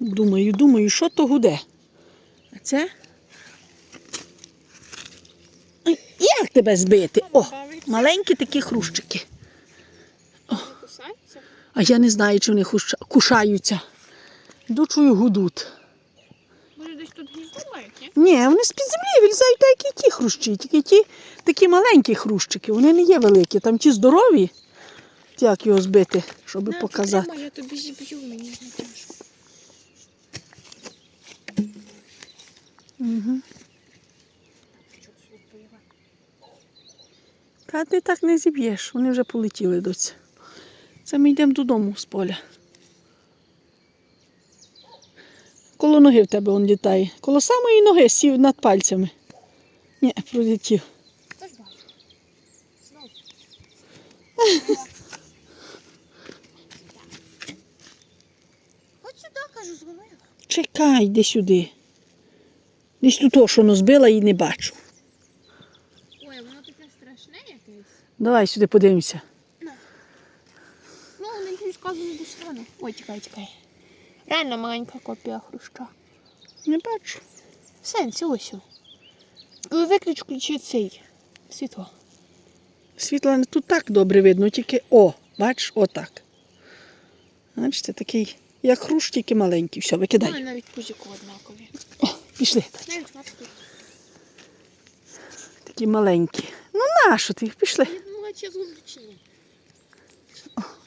Думаю, думаю, що то гуде. А це? Ой, Як тебе збити? О, маленькі такі хрущики. Кусаються? А я не знаю, чи вони кушаються. Йду, чую, гудуть. Може десь тут гніздо мають, ні? Ні, вони з-під землі вилізають, так як і ті хрущі, тільки ті такі маленькі хрущики, вони не є великі. Там ті здорові. Як його збити, щоб показати. я тобі зіб'ю, мені не тяжко. Угу. Та ти так не зіб'єш, вони вже полетіли доці. Це ми йдемо додому з поля. Коло ноги в тебе він літає. Коло самої ноги сів над пальцями. Ні, пролетів. Та ж бачу. Знову. Сюди, кажу, дзвонила. Чекай, йди сюди. Десь тут воно збила і не бачу. Ой, воно таке страшне якесь. Давай сюди подивимося. Ну, не сказано до сторони. Ой, тікай, тікай. Реально маленька копія хруща. Не бачу. Сенсі, ось. Коли виключ, включи цей світло. Світла не тут так добре видно, тільки о, бачиш, отак. Бачите, такий, як хрущ, тільки маленький. Все, викидай. навіть пузіку однакові. О, пішли. Такі маленькі. Ну нащо ти їх пішли?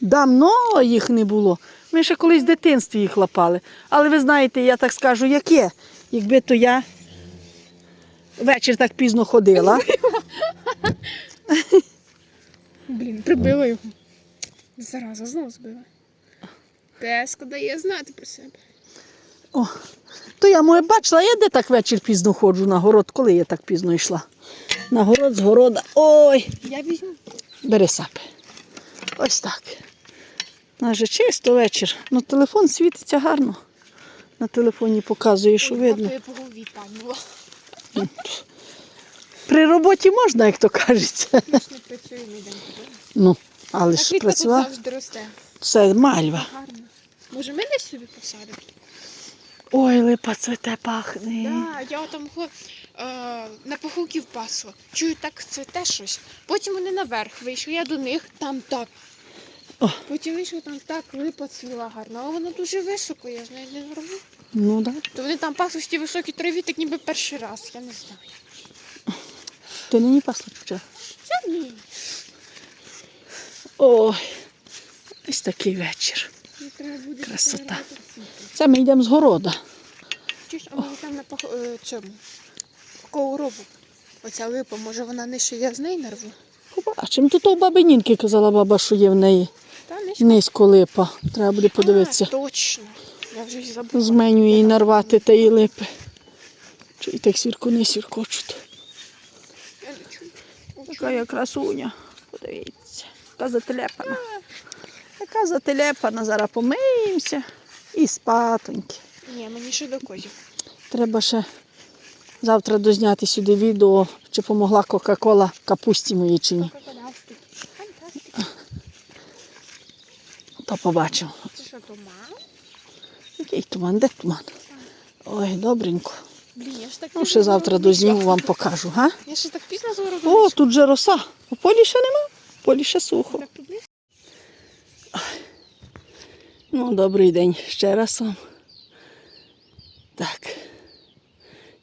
Давно їх не було. Ми ще колись в дитинстві їх лапали. Але ви знаєте, я так скажу, як є. Якби то я вечір так пізно ходила. Блін, прибила його. Зараза, знову збила. Песка дає знати про себе. О, то я моє бачила, я де так вечір пізно ходжу на город, коли я так пізно йшла. На город з города. Ой, Я візьму. бери сапи. Ось так. У нас же чисто вечір. Ну, телефон світиться гарно. На телефоні показує, що видно. При роботі можна, як то кажеться. Ми ж не працюємо ніде. Ну, але ж працював. завжди росте. Це мальва. Гарно. Може, ми десь собі посадимо? Ой, липа цвете пахне. Так, я там е, на похуків пасла. Чую, так цвете щось. Потім вони наверх вийшли, я до них, там так. О. Потім вийшов, там так липа цвіла гарно, але вона дуже високо, я нею не норму. Ну так. Да. То вони там в ті високі траві, так ніби перший раз, я не знаю. Ти нині пасла вчора? Це ні. Ой, ось такий вечір. Красота. Це ми йдемо з города. Чи ж, а може там на пох... е, цьому. Оця липа, може вона нижче, я з неї нарву. Побачимо. Тут у баби Нінки казала баба, що є в неї Та нижче. низько липа. Треба буде подивитися. А, точно. Я вже й забула. З меню її нарвати та її липи. Чи і так сірко не сіркочуть. Я не чую. Така я красуня. Подивіться. Яка зателепана. Яка зателепана. Зараз помиємося і спатоньки. Ні, мені ще до козів. Треба ще завтра дозняти сюди відео, чи помогла Кока-Кола капусті моїй чи ні. То побачимо. Це що, туман? Який туман, де туман? Ой, добренько. Блін, я ж так Ну, ще завтра дозніму, вам покажу, га? Я ще так пізно заробила. О, тут же роса. У полі ще нема, в полі ще сухо. Ну, добрий день ще раз вам. Так.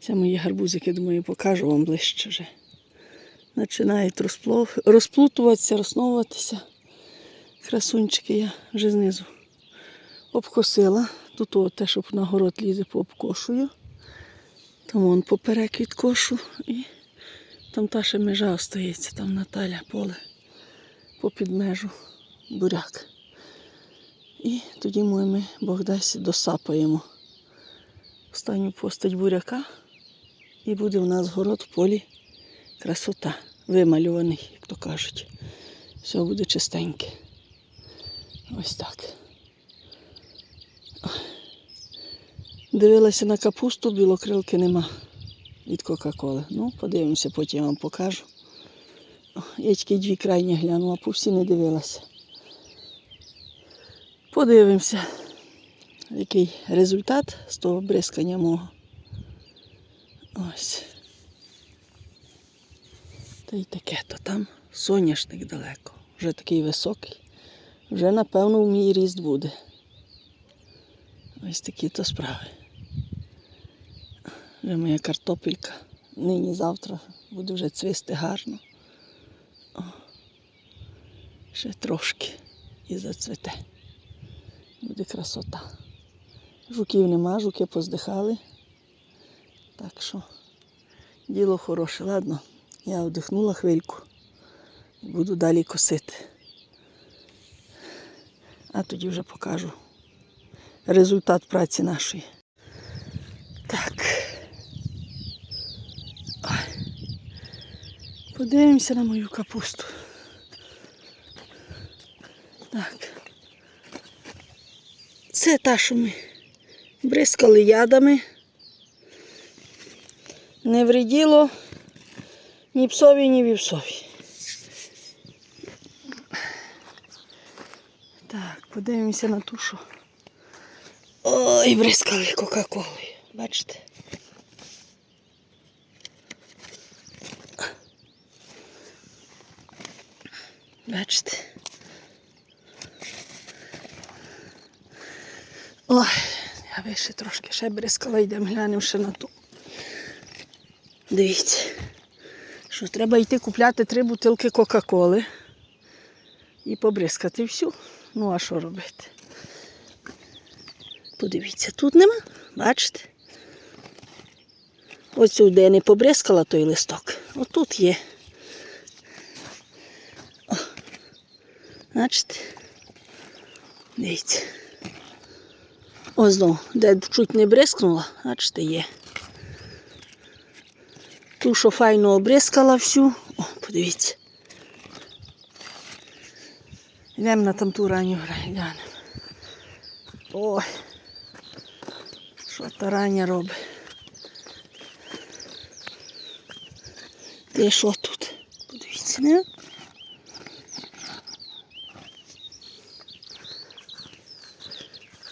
Це мої гарбузики, думаю, покажу вам ближче вже. Починають розплов... розплутуватися, розсновуватися. Красунчики я вже знизу обкосила. Тут о, те, щоб на город лізе, пообкошую. Там вон поперек відкошу. І там та ще межа остається, там Наталя поле попід межу буряк. І тоді ми, Бог дасть, досапаємо останню постать буряка. І буде у нас город в полі красота. Вималюваний, як то кажуть. Все буде чистеньке. Ось так. Дивилася на капусту, білокрилки нема від Кока-Коли. Ну, подивимося, потім я вам покажу. Я тільки дві крайні глянула, по всі не дивилася. Подивимося. який результат з того бризкання мого. Ось. Та й таке, то там соняшник далеко. Вже такий високий. Вже, напевно, в мій ріст буде. Ось такі то справи. Вже моя картопелька. Нині завтра буде вже цвісти гарно. О, ще трошки і зацвіте. Буде красота. Жуків нема, жуки поздихали. Так що діло хороше. Ладно, я вдихнула хвильку і буду далі косити. А тоді вже покажу результат праці нашої. Так. Подивимося на мою капусту. Так. Це та, що ми бризкали ядами. Не вреділо ні псові, ні вівсові. Так, подивимося на ту, що. Ой, бризкали Кока-Колою. Бачите? Бачите? Ой, я би трошки ще бризкала, йдемо глянемо ще на ту. Дивіться, що треба йти купляти три бутилки Кока-Коли і побризкати всю. Ну, а що робити? Подивіться, тут нема, бачите? Оцю, де я не побризкала той листок. Отут є. О, бачите? Дивіться. Ось знову, де чуть не бризкнула, бачите, є. Ту, що файно обрискала всю. О, подивіться. Йдемо на там ту ранню глянемо. Ой. Що та рання робить? Ти що тут? Подивіться, не?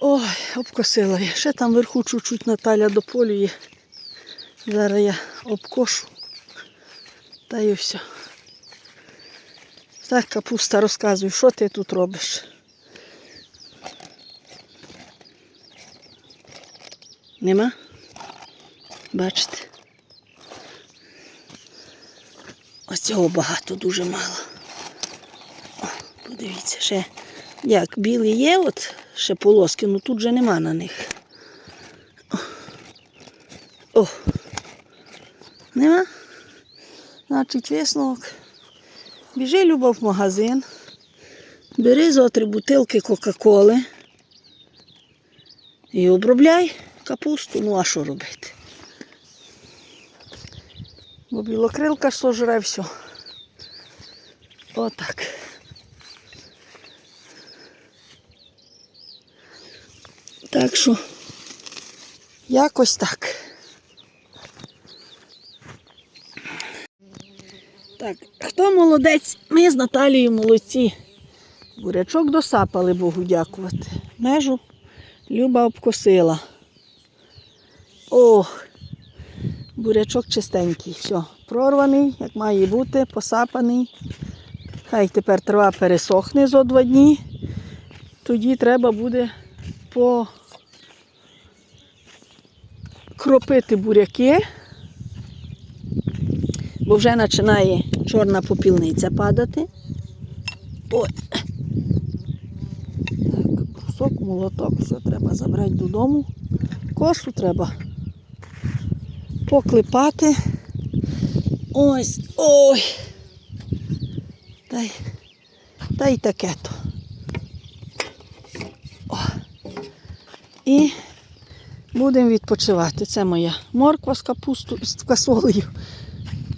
Ой, обкосила я. Ще там вверху чуть-чуть Наталя дополює. Зараз я обкошу. Та й все. Так, капуста розказуй, що ти тут робиш? Нема? Бачите? Ось цього багато, дуже мало. О, подивіться, ще як білі є, от ще полоски, ну тут же нема на них. О, нема? Значить, висновок. Біжи, Люба, в магазин, бери зо три бутилки Кока-Коли і обробляй капусту. Ну, а що робити? Бо білокрилка сожре все. Отак. Так що, якось так. Так, хто молодець? Ми з Наталією молодці. Бурячок досапали Богу дякувати. Межу Люба обкосила. Ох, бурячок чистенький. Все, прорваний, як має бути, посапаний. Хай тепер трава пересохне зо два дні. Тоді треба буде покропити буряки бо вже починає чорна попільниця падати. Ой. Так, брусок, молоток, все треба забрати додому. Косу треба поклепати. Ось, ой. Та й, та й таке то. О. І будемо відпочивати. Це моя морква з капусту, з квасолею.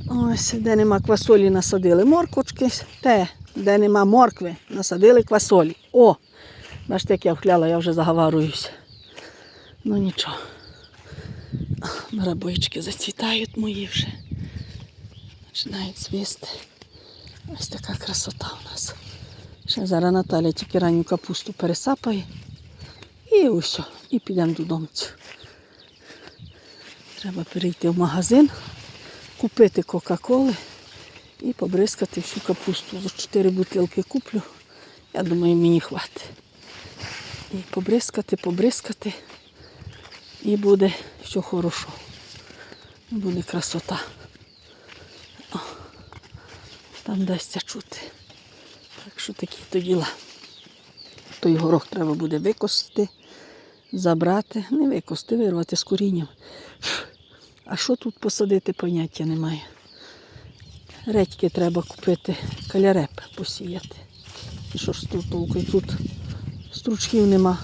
Ось, де нема квасолі, насадили морквочки. Те, де нема моркви, насадили квасолі. О! Бачите, як я вхляла, я вже заговарююся. Ну нічого. Барабойчики зацвітають мої вже. Починають цвісти. Ось така красота у нас. Ще зараз Наталя тільки ранню капусту пересапає. І ось, і підемо додому. Треба перейти в магазин, купити Кока-Коли і побризкати всю капусту. За 4 бутилки куплю. Я думаю, мені хватить. І побризкати, побризкати. І буде все хорошо. Буде красота. О, там дасться чути. Так що такі то діла. Той горох треба буде викосити, забрати, не викосити, вирвати з корінням. А що тут посадити, поняття немає. Редьки треба купити, каляреп посіяти. І що ж тут толку? Тут стручків нема.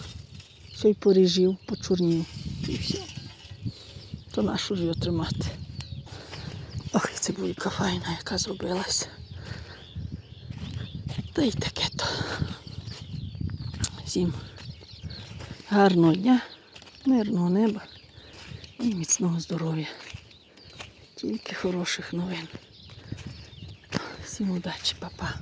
Все й поріжів, почорнів. І все. То нашу ж його тримати. Ох, це буйка файна, яка зробилася. Та й таке то. Всім гарного дня, мирного неба і міцного здоров'я. Тільки хороших новин. Всім удачі, папа.